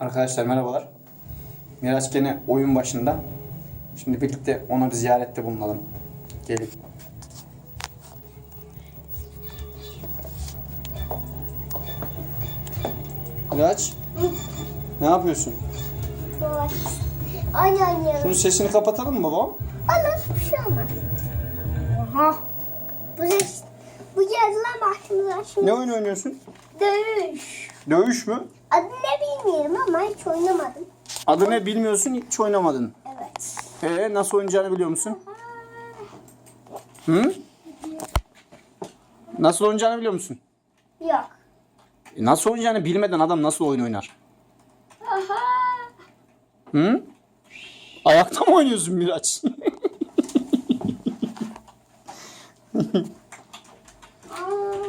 Arkadaşlar merhabalar. Miraç gene oyun başında. Şimdi birlikte ona bir ziyarette bulunalım. Gelin. Miraç. Ne yapıyorsun? Baba. Oyun oynuyorum. Şunun sesini kapatalım mı babam? Olur bir şey olmaz. Aha. Bu ses, bu yazılan başımıza şimdi Ne oyun oynuyorsun? dövüş. Dövüş mü? Adı ne bilmiyorum ama hiç oynamadım. Adı ne bilmiyorsun hiç oynamadın. Evet. Ee, nasıl oynayacağını biliyor musun? Hı? Nasıl oynayacağını biliyor musun? Yok. E, Nasıl oynayacağını bilmeden adam nasıl oyun oynar? Aha. Hı? Ayakta mı oynuyorsun Miraç? Aa.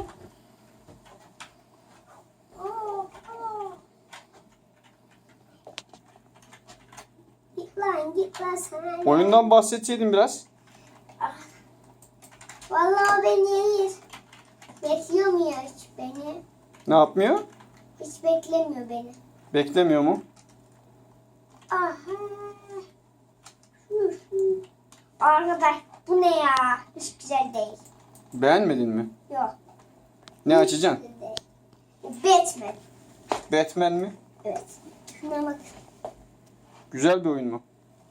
Aa, aa. Git sana. Oyundan bahsetseydin biraz. Vallahi beni mu ya hiç beni? Ne yapmıyor? Hiç beklemiyor beni. Beklemiyor mu? Aha. Arkadaş bu ne ya? Hiç güzel değil. Beğenmedin mi? Yok. Ne hiç açacaksın? Batman. Batman mi? Evet. Şuna bak. Güzel bir oyun mu?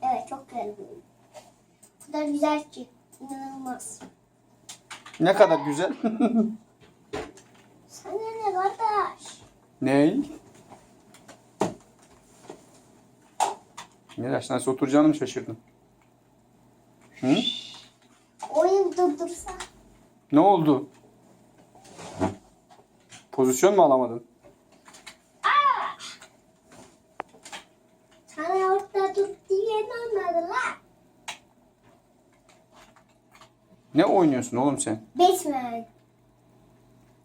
Evet çok güzel. Bu kadar güzel ki. İnanılmaz. Ne kadar güzel. Sana ne kardeş? Ney? Miraç nasıl oturacağını mı şaşırdın? Hı? Oyun durdursa. Ne oldu? Pozisyon mu alamadın? Sana orada dur diye olmadı la. Ne oynuyorsun oğlum sen? Batman.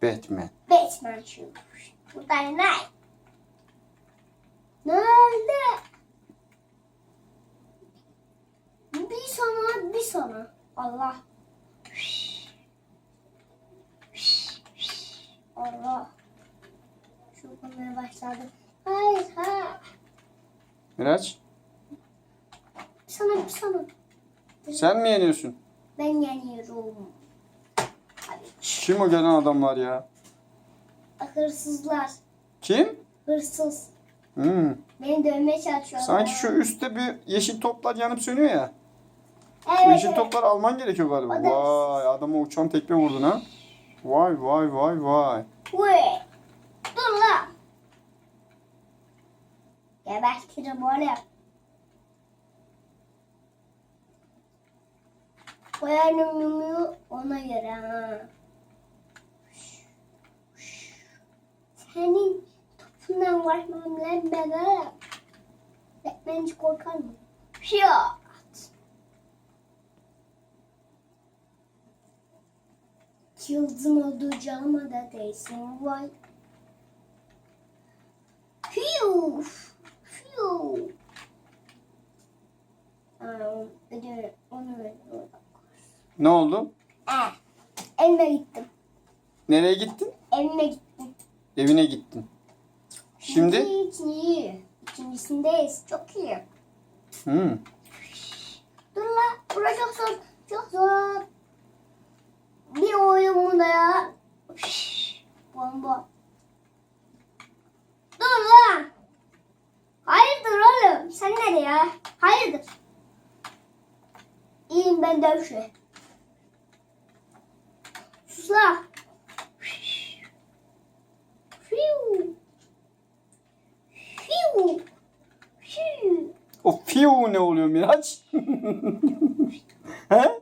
Batman. Batman şu. Bu da ne? Ne oldu? Bir sonra bir sonra. Allah. Allah. Konuya başladı. Hayır ha. Miraç sonra bir sonra. sen mi yeniyorsun? Ben yeniyorum. Kim o gelen adamlar ya? Hırsızlar. Kim? Hırsız. Hmm. Beni dövmeye çalışıyorlar. Sanki şu üstte bir yeşil toplar yanıp sönüyor ya. Bu Evet, yeşil evet. topları alman gerekiyor galiba. O da- Vay adama uçan tekme vurdun ha. Vay vay vay vay. Uy. Dur lan. Gebertirim oğlum. Koyarım yumuyu ona göre ha. Senin topundan varmam lan ben oğlum. Ben hiç korkar mı? Şiyat. Yıldızın olduğu canıma da değsin. Vay. Fiu. Fiu. Aa, ödü, onu ödü. Ne oldu? Ah, evime gittim. Nereye gittin? Evime gittim. Evine gittin. Şimdi? İkinci, iyi. İkincisindeyiz. Çok iyi. Hmm. Dur la. Burası çok zor. Çok zor. Bir oyun da ya. Bomba. Dur la. Hayırdır oğlum? Sen nereye ya? Hayırdır? İyiyim ben dövüşe. Sus la. Fiu. Fiu. Fiu. O fiu ne oluyor Miraç? He?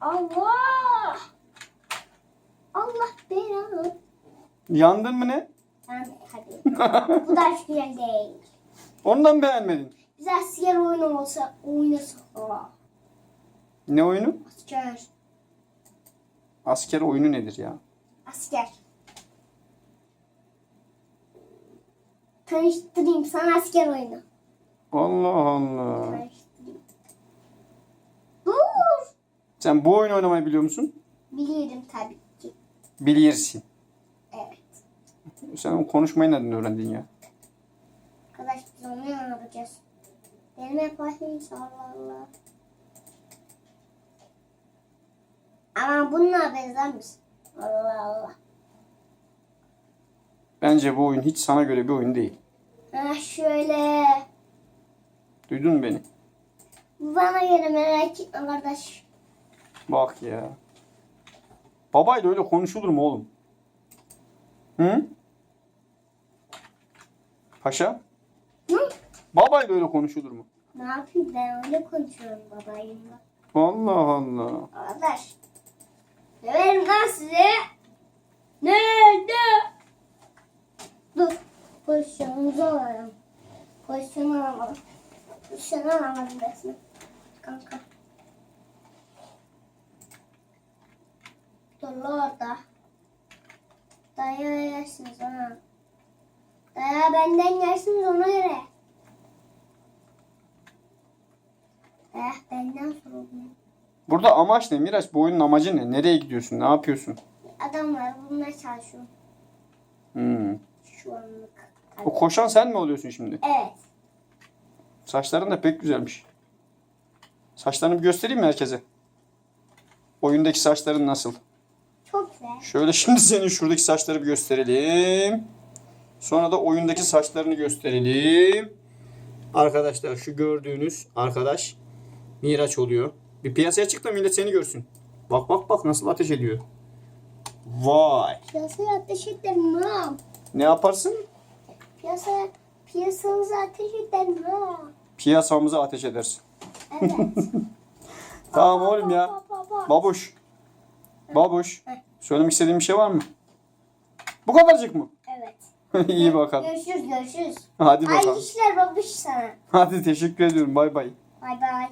Allah! Allah belanı. Yandın mı ne? Hadi, hadi. Bu da güzel değil. Ondan beğenmedin. Biz asker oyunu olsa oynasak. Aa, Ne oyunu? Asker. Asker oyunu nedir ya? Asker. Tanıştırayım sana asker oyunu. Allah Allah. Tanıştırayım. Dur. Sen bu oyunu oynamayı biliyor musun? Biliyorum tabii ki. Bilirsin. Evet. Sen o konuşmayı nereden öğrendin ya? yapacağız. Benim Allah Allah. Ama bununla benzermiş. Allah Allah. Bence bu oyun hiç sana göre bir oyun değil. Ha şöyle. Duydun mu beni? Bu bana göre merak etme kardeş. Bak ya. Babayla öyle konuşulur mu oğlum? Hı? Paşa? Hı? Babayla öyle konuşulur mu? Ne yapayım ben öyle konuşuyorum babayımla. Allah Allah. Arkadaş. Severim lan sizi. Nerede? Dur. Pozisyonunuzu alalım. Pozisyonu alamadım. Pozisyonu alamadım resmen. Kanka. Dur orada. Daya yersiniz ha. Daya benden yersiniz ona göre. Eh benden sorulmuyor. Burada amaç ne Miraç? Bu oyunun amacı ne? Nereye gidiyorsun? Ne yapıyorsun? Adamlar bulmaya çalışıyor Hmm. şu anlık. O koşan sen mi oluyorsun şimdi? Evet. Saçların da pek güzelmiş. Saçlarını bir göstereyim mi herkese? Oyundaki saçların nasıl? Çok güzel. Şöyle şimdi senin şuradaki saçları bir gösterelim. Sonra da oyundaki saçlarını gösterelim. Arkadaşlar şu gördüğünüz arkadaş Miraç oluyor. Bir piyasaya çık da millet seni görsün. Bak bak bak nasıl ateş ediyor. Vay. Piyasaya ateş ederim ha. Ne yaparsın? Piyasaya, piyasanıza ateş ederim ha. Piyasamıza ateş edersin. Evet. Tamam oğlum ya. Babuş. Babuş. Söylemek istediğin bir şey var mı? Bu kadarcık mı? Evet. İyi bakalım. Görüşürüz görüşürüz. Hadi Hayırlı bakalım. işler babuş sana. Hadi teşekkür ediyorum. Bay bay. Bay bay.